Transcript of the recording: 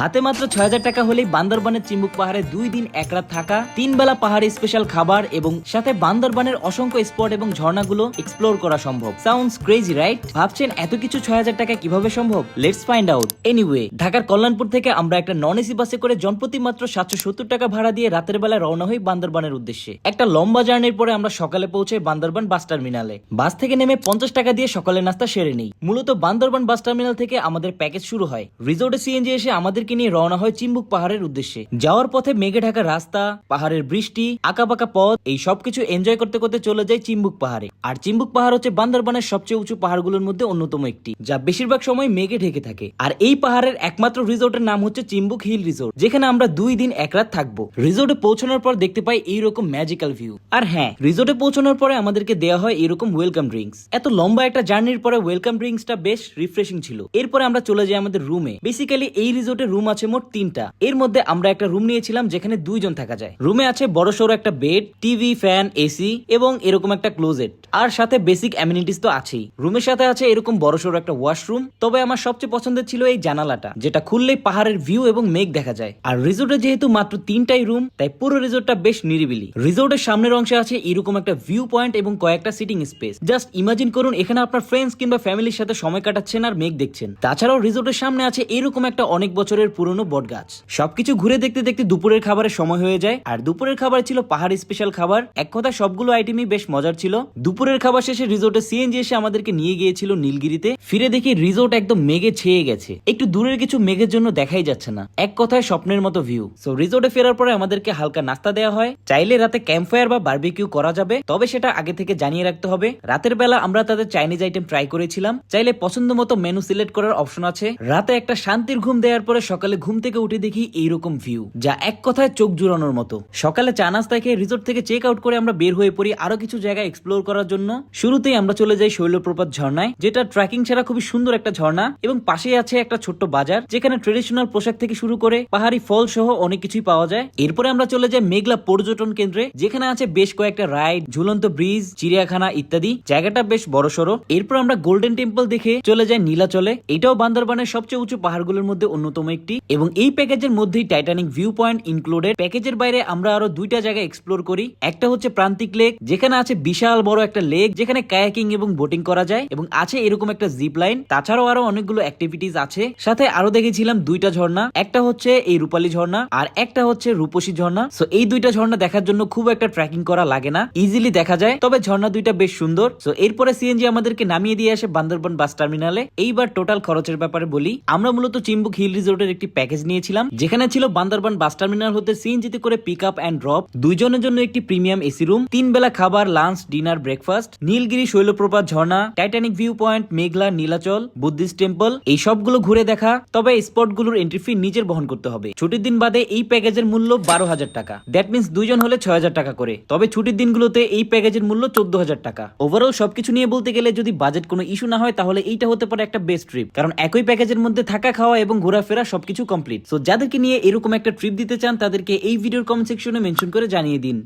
হাতে মাত্র ছয় হাজার টাকা হলেই বান্দরবানের চিম্বুক পাহাড়ে দুই দিন এক রাত থাকা তিন বেলা পাহাড়ে স্পেশাল খাবার এবং সাথে বান্দরবানের অসংখ্য স্পট এবং ঝর্ণাগুলো এক্সপ্লোর করা সম্ভব। সাউন্ডস ক্রেজি রাইট ভাবছেন এত কিছু ছয় হাজার টাকা কীভাবে সম্ভব? লেটস ফাইন্ড আউট এনিওয়ে ঢাকার কল্যাণপুর থেকে আমরা একটা নন এসি বাসে করে জনপ্রতি মাত্র সাতশো সত্তর টাকা ভাড়া দিয়ে রাতের বেলা রওনা হই বান্দরবানের উদ্দেশ্যে। একটা লম্বা জার্নির পরে আমরা সকালে পৌঁছাই বান্দরবান বাস টার্মিনালে বাস থেকে নেমে পঞ্চাশ টাকা দিয়ে সকালের নাস্তা সেরে নেই। মূলত বান্দরবান বাস টার্মিনাল থেকে আমাদের প্যাকেজ শুরু হয়। রিসোর্টে সিএনজি এসে আমাদেরকে নিয়ে রওনা হয় চিম্বুক পাহাড়ের উদ্দেশ্যে। যাওয়ার পথে মেঘে ঢাকা রাস্তা, পাহাড়ের বৃষ্টি, আঁকাবাঁকা পথ, এই সবকিছু এনজয় করতে করতে চলে যায় চিম্বুক পাহাড়ে। আর চিম্বুক পাহাড় হচ্ছে বান্দরবানের সবচেয়ে উঁচু পাহাড়গুলোর মধ্যে অন্যতম একটি, যা বেশিরভাগ সময় মেঘে ঢেকে থাকে। আর এই পাহাড়ের একমাত্র রিসোর্টের নাম হচ্ছে চিম্বুক হিল রিসোর্ট, যেখানে আমরা দুই দিন এক রাত থাকব। রিসোর্টে পৌঁছানোর পর দেখতে পাই এইরকম ম্যাজিক্যাল ভিউ আর হ্যাঁ রিসোর্টে পৌঁছানোর পরে আমাদেরকে দেওয়া হয় এরকম ওয়েলকাম ড্রিঙ্কস এত লম্বা একটা জার্নির পরে ওয়েলকাম ড্রিঙ্কসটা বেশ রিফ্রেশিং ছিল। এরপরে আমরা চলে যাই আমাদের রুমে বেসিক্যালি এই রিসোর্টে রুম আছে মোট তিনটা। এর মধ্যে আমরা একটা রুম নিয়েছিলাম যেখানে দুইজন থাকা যায়। রুমে আছে বড় সড়ো একটা বেড, টিভি, ফ্যান, এসি এবং এরকম একটা ক্লোজেট। আর সাথে বেসিক অ্যামিনিটিস তো আছেই। রুমের সাথে আছে এরকম বড় সড়ো একটা ওয়াশরুম। তবে আমার সবচেয়ে পছন্দের ছিল এই জানালাটা, যেটা খুললেই পাহাড়ের ভিউ এবং মেঘ দেখা যায়। আর রিসোর্টে যেহেতু মাত্র তিনটাই রুম, তাই পুরো রিসোর্টটা বেশ নিরিবিলি। রিসোর্টের সামনের অংশে আছে এরকম একটা ভিউ পয়েন্ট এবং কয়েকটা সিটিং স্পেস। জাস্ট ইমাজিন করুন, এখানে আপনার ফ্রেন্ডস কিংবা ফ্যামিলির সাথে সময় কাটাচ্ছেন আর মেঘ দেখছেন। তাছাড়াও রিসোর্টের সামনে আছে এরকম একটা অনেক বছরের পুরনো বট গাছ সবকিছু ঘুরে দেখতে দেখতে দুপুরের খাবারের সময় হয়ে যায়, আর দুপুরের খাবার ছিল পাহাড় স্পেশাল খাবার। এক কথা, সবগুলো আইটেমই বেশ মজার ছিল। দুপুরের খাবার শেষে রিসোর্টে সিএনজি এসে আমাদেরকে নিয়ে গিয়েছিল নীলগিরিতে। ফিরে দেখি রিসোর্ট একদম মেঘে ছেয়ে গেছে। একটু দূরের কিছু মেঘের জন্য দেখাই যাচ্ছে না। এক কথায় স্বপ্নের মতো ভিউ সো রিসোর্টে ফেরার পরে আমাদেরকে হালকা নাস্তা দেওয়া হয়। চাইলে রাতে ক্যাম্প ফায়ার বা বার্বিকিউ করা যাবে, তবে সেটা আগে থেকে জানিয়ে রাখতে হবে। রাতের বেলা আমরা তাদের চাইনিজ আইটেম ট্রাই করেছিলাম। চাইলে পছন্দ মতো মেনু সিলেক্ট করার অপশন আছে। রাতে একটা শান্তির ঘুম দেওয়ার পরে সকালে ঘুম থেকে উঠে দেখি এইরকম ভিউ যা এক কথায় চোখ জুড়ানোর মতো। সকালে চা নাস্তা খেয়ে রিসোর্ট থেকে চেক আউট করে আমরা বের হয়ে পড়ি আরও কিছু জায়গা এক্সপ্লোর করার জন্য। শুরুতেই আমরা চলে যাই শৈলপ্রপাত ঝর্ণায়, যেটা ট্রেকিং ছাড়া খুবই সুন্দর একটা ঝর্ণা, এবং পাশেই আছে একটা ছোট্ট বাজার, যেখানে ট্রেডিশনাল পোশাক থেকে শুরু করে পাহাড়ি ফল সহ অনেক কিছুই পাওয়া যায়। এরপরে আমরা চলে যাই মেঘলা পর্যটন কেন্দ্রে, যেখানে আছে বেশ কয়েকটা রাইড ঝুলন্ত ব্রিজ চিড়িয়াখানা ইত্যাদি। জায়গাটা বেশ বড় সড়ো এরপর আমরা গোল্ডেন টেম্পল দেখে চলে যাই নীলাচলে। এটাও বান্দরবানের সবচেয়ে উঁচু পাহাড়গুলোর মধ্যে অন্যতম একটি। এবং এই প্যাকেজের মধ্যেই টাইটানিক ভিউ পয়েন্ট ইনক্লুডেড প্যাকেজের বাইরে আমরা আরও দুইটা জায়গা এক্সপ্লোর করি। একটা হচ্ছে প্রান্তিক লেক যেখানে আছে বিশাল বড় একটা লেক যেখানে কায়াকিং এবং বোটিং করা যায় এবং আছে এরকম একটা জিপ লাইন তাছাড়াও আরও অনেকগুলো অ্যাক্টিভিটিস আছে। সাথে আরও দেখেছিলাম দুইটা ঝর্ণা, একটা হচ্ছে এই রূপালী ঝর্ণা আর একটা হচ্ছে রূপসী ঝর্ণা। সো এই দুইটা ঝর্ণা দেখার জন্য খুব একটা ট্রেকিং করা লাগে না। ইজিলি দেখা যায়, তবে ঝর্ণা দুইটা বেশ সুন্দর। সো এরপরে সিএনজি আমাদেরকে নামিয়ে দিয়ে আসে বান্দরবান বাস টার্মিনালে এইবার টোটাল খরচের ব্যাপারে বলি। আমরা মূলত চিম্বুক হিল রিসোর্টের একটি প্যাকেজ নিয়েছিলাম, যেখানে ছিল বান্দরবান বাস টার্মিনাল হতে সিএনজিতে করে পিক আপ অ্যান্ড ড্রপ দুইজনের জন্য একটি প্রিমিয়াম এসি রুম তিন বেলা খাবার lunch dinner breakfast Nilgiri, Shoilaprapat ঝর্ণা Titanic view point Meghla, Nilachal Buddhist temple এই সবগুলো ঘুরে দেখা, তবে স্পটগুলোর এন্ট্রি ফি নিজের বহন করতে হবে। ছুটির দিন বাদে এই প্যাকেজের মূল্য বারো হাজার টাকা। দ্যাট মিনস দুইজন হলে ছয় হাজার টাকা করে। তবে ছুটির দিনগুলোতে এই প্যাকেজের মূল্য চোদ্দ হাজার টাকা। ওভারঅল সবকিছু নিয়ে বলতে গেলে যদি বাজেট কোনো ইস্যু না হয়, তাহলে এইটা হতে পারে একটা বেস্ট ট্রিপ কারণ একই প্যাকেজের মধ্যে থাকা, খাওয়া এবং ঘোরাফেরা সবকিছু কমপ্লিট সো যাদেরকে নিয়ে এরকম একটা ট্রিপ দিতে চান, তাদেরকে এই ভিডিওর কমেন্ট সেকশনে মেনশন করে জানিয়ে দিন।